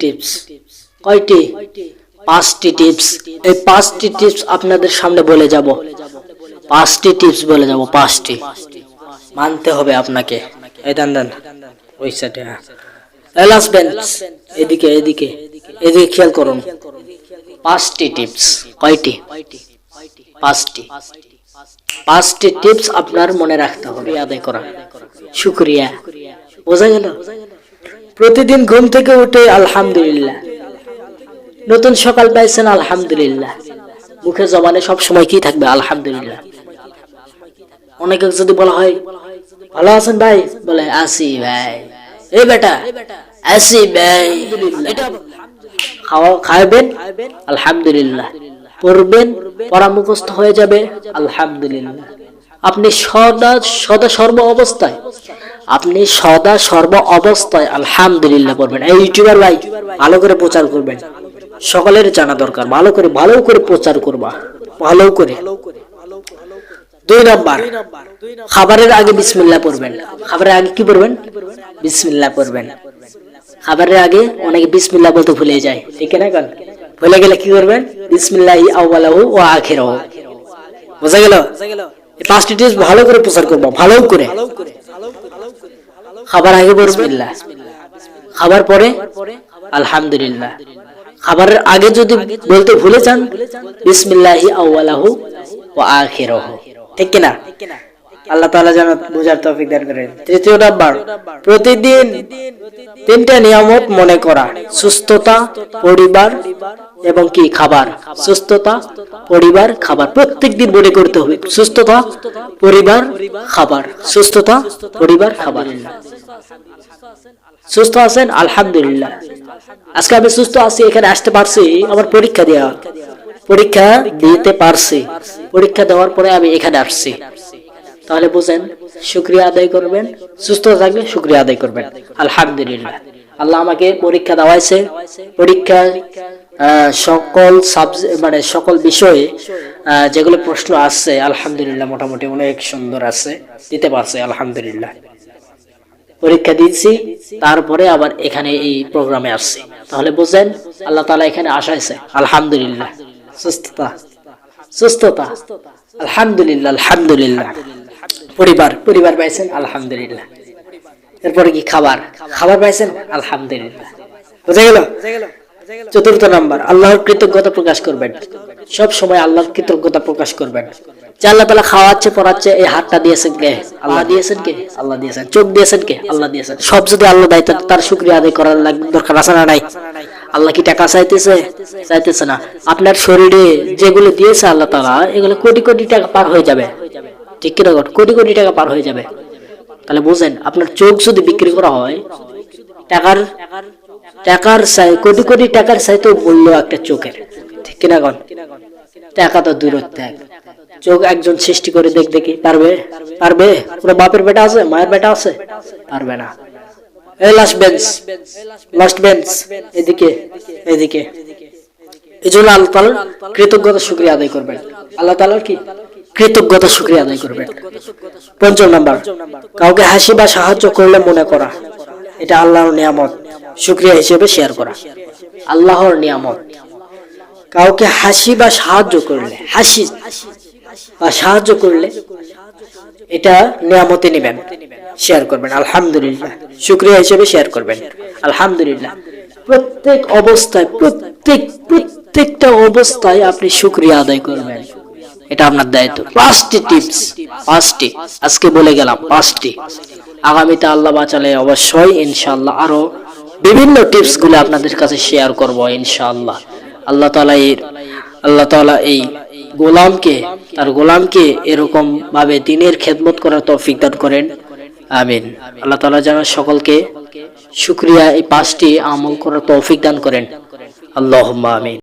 Tips কয়টি? পাঁচটি tips এই পাঁচটি টিপস আপনাদের সামনে বলে যাব। পাঁচটি টিপস বলে যাব, পাঁচটি। মানতে হবে আপনাকে। এই দান দান। ওই সাইডে হ্যাঁ। এলাস বেঞ্চ এদিকে এদিকে। এদিকে খেয়াল করুন। পাঁচটি টিপস কয়টি? পাঁচটি। পাঁচটি টিপস আপনার মনে রাখতে হবে। আদায় করা শুক্রিয়া। বোঝা গেল? প্রতিদিন ঘুম থেকে উঠে আলহামদুলিল্লাহ। নতুন সকাল পাইছেন আলহামদুলিল্লাহ। মুখে জবানে সব সময় কি থাকবে? আলহামদুলিল্লাহ। অনেকে যদি বলা হয়, ভালো আছেন ভাই? বলে, আসি ভাই। এই বেটা? আসি ভাই। খাওয়া, খাইবেন? আলহামদুলিল্লাহ। পড়বেন? পড়া মুখস্থ হয়ে যাবে? আলহামদুলিল্লাহ। আপনি সদা সদা সর্ব অবস্থায় আপনি সদা সর্ব অবস্থায় আলহামদুলিল্লাহ পড়বেন। এই ইউটিউবার ভাই, ভালো করে প্রচার করবেন। সকলের জানা দরকার, ভালো করে ভালো করে প্রচার করবা। ভালো করে। দুই নাম্বার, খাবারের আগে বিসমিল্লাহ পড়বেন। খাবারের আগে কি পড়বেন? বিসমিল্লাহ পড়বেন। খাবারের আগে অনেকে বিসমিল্লাহ বলতে ভুলে যায়, ঠিক না কেন? ভুলে গেলে কি করবেন? বিসমিল্লাহ আউ্বালাহু ও আখিরাহু। বোঝা গেল? পাঁচটি টিপস ভালো করে প্রচার করব, ভালো করে। খাবার আগে বিসমিল্লাহ। খাবার পরে আলহামদুলিল্লাহ। খাবারের আগে যদি বলতে ভুলে যান, বিসমিল্লাহি আউয়ালাহু ওয়া আখিরাহু। ঠিক কিনা? আল্লাহ তাআলা যেন বুঝার তৌফিক দান করেন। তৃতীয় নাম্বার, প্রতিদিন তিনটা নিয়ামত মনে করা। সুস্থতা, পরিবার এবং কি? খাবার। সুস্থতা, পরিবার, খাবার। প্রত্যেকদিন মনে করতে হবে। সুস্থতা, পরিবার, খাবার। সুস্থতা, পরিবার, খাবার। সুস্থ আছেন? আলহামদুলিল্লাহ। আজকে আমি সুস্থ আছি, এখানে আসতে পারছি, আমার পরীক্ষা দেওয়া পরীক্ষা দিতে পারছি। পরীক্ষা দেওয়ার পরে আমি এখানে আসছি। তাহলে বুঝেন, শুক্রিয়া আদায় করবেন, সুস্থ থাকবে শুক্রিয়া আদায় করবেন। আলহামদুলিল্লাহ। আল্লাহ আমাকে পরীক্ষা দেওয়াইছে। পরীক্ষা সকল সাবজেক্ট মানে সকল বিষয়ে যেগুলো প্রশ্ন আসছে আলহামদুলিল্লাহ মোটামুটি অনেক সুন্দর আছে, দিতে পারছে, আলহামদুলিল্লাহ। পরীক্ষা দিচ্ছি তারপরে আবার এখানে এই প্রোগ্রামে আসছি। তাহলে বুঝেন, আল্লাহ তালা এখানে আসাইছে। আলহামদুলিল্লাহ। সুস্থতা। সুস্থতা। আলহামদুলিল্লাহ আলহামদুলিল্লাহ। পরিবার পরিবার পাইছেন, আলহামদুলিল্লাহ। এরপরে কি খাবার? খাবার পাইছেন, আলহামদুলিল্লাহ। বুঝা গেল? চতুর্থ নাম্বার, আল্লাহর কৃতজ্ঞতা প্রকাশ করবেন। সব সময় আল্লাহর কৃতজ্ঞতা প্রকাশ করবেন। যে আল্লাহ তালা খাওয়াচ্ছে, পড়াচ্ছে, এই হাতটা দিয়েছেন কে? আল্লাহ দিয়েছেন কে? আল্লাহ দিয়েছেন। চোখ দিয়েছেন কে? আল্লাহ দিয়েছেন। সব যদি আল্লাহ দেয়, তাহলে তার শুক্রিয়া আদায় করার লাগ- দরকার আছে না নাই? আল্লাহ কি টাকা চাইতেছে? চাইতেছে না। আপনার শরীরে যেগুলো দিয়েছে আল্লাহ তালা এগুলো কোটি কোটি টাকা পার হয়ে যাবে। কিনা গো? কোটি কোটি টাকা পার হয়ে যাবে। তাহলে বুঝেন, আপনার চোখ যদি বিক্রি করা হয়, টাকার টাকার কোটি কোটি টাকার চাইতেও মূল্য একটা চোখের। ঠিক কিনা গন টাকা তো দূর ত্যাগ চোখ একজন সৃষ্টি করে দেখ দেখি, পারবে? পারবে? পুরো বাপের বেটা আছে, মায়ের বেটা আছে? পারবে না। এই লাস্ট বেঞ্চ লাস্ট বেঞ্চ এদিকে এদিকে। এই জন্য আল্লাহ কৃতজ্ঞতা, শুক্রিয়া আদায় করবেন। আল্লাহ তালার কি? কৃতজ্ঞতা, শুক্রিয়া আদায় করবেন পঞ্চম নাম্বার, কাউকে হাসি বা সাহায্য করলে মনে করা। এটা আল্লাহর নিয়ামত। শুক্রিয়া হিসেবে শেয়ার করা। আল্লাহর নিয়ামত। কাউকে হাসি বা সাহায্য করলে, হাসি বা সাহায্য করলে এটা নিয়ামতে নেবেন। শেয়ার করবেন। আলহামদুলিল্লাহ। শুক্রিয়া হিসেবে শেয়ার করবেন। আলহামদুলিল্লাহ। প্রত্যেক অবস্থায়, প্রত্যেক, প্রত্যেকটা অবস্থায় আপনি শুক্রিয়া আদায় করবেন। এটা আপনার দায়িত্ব। পাঁচটি টিপস পাঁচটি। আজকে বলে গেলাম, পাঁচটি। আগামীতে আল্লাহ বাঁচালে অবশ্যই ইনশাআল্লাহ আরও বিভিন্ন টিপসগুলো আপনাদের কাছে শেয়ার করব ইনশাআল্লাহ। আল্লাহ তাআলা এর আল্লাহ তাআলা এই গোলামকে, তার গোলামকে এরকম ভাবে দিনের খেদমত করার তৌফিক দান করেন। আমিন। আল্লাহ তাআলা যেন সকলকে শুক্রিয়া এই পাঁচটি আমল করার তৌফিক দান করেন। আল্লাহুম্মা আমিন।